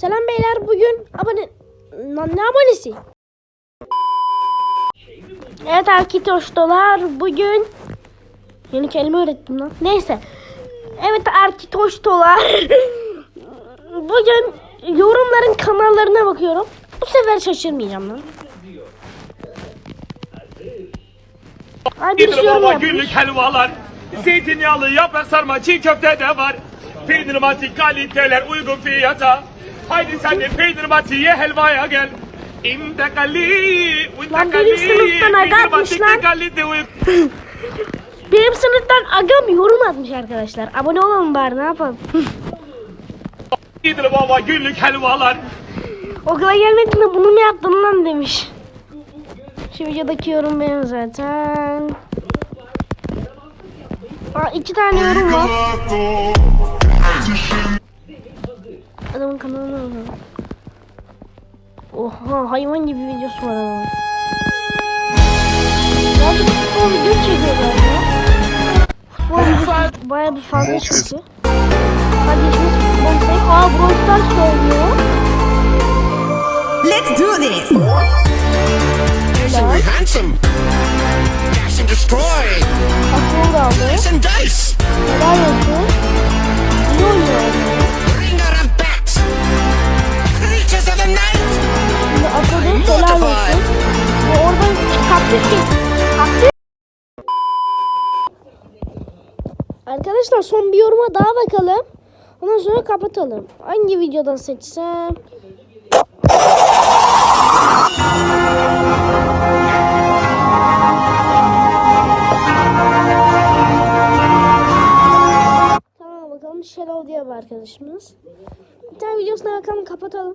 Selam beyler bugün abone Lan ne abonesi? Evet arkitoştolar bugün yeni kelime öğrettim lan. Neyse. Evet arkitoştolar bugün yorumların kanallarına bakıyorum. Bu sefer şaşırmayacağım lan. Ay bir yorum baba yapmış. günlük helvalar. Zeytinyağlı yaprak sarma çiğ köfte de var. Peynir mati kaliteler uygun fiyata. Haydi sen de peynir mati ye helvaya gel. İmde gali, Lan benim sınıftan peynir aga atmış mati lan. Benim sınıftan agam yorum atmış arkadaşlar. Abone olalım bari ne yapalım. İdil baba günlük helvalar. Okula gelmedin de bunu mu yaptın lan demiş. Şu videodaki yorum benim zaten. Aa, iki tane yorum var. Adamın kanalına bakalım. Oha hayvan gibi videosu var adamın. Ya bir futbol video çekiyor galiba. Futbol videosu baya bir fazla çıktı. Hadi şimdi futbol çek. Aa Brawl Stars oynuyor. Let's do this. We're handsome. Dash and destroy. Aldı. And dice. Arkadaşlar son bir yoruma daha bakalım. Ondan sonra kapatalım. Hangi videodan seçsem? Tamam bakalım. Shadow diye bir arkadaşımız. Bir tane videosuna bakalım kapatalım.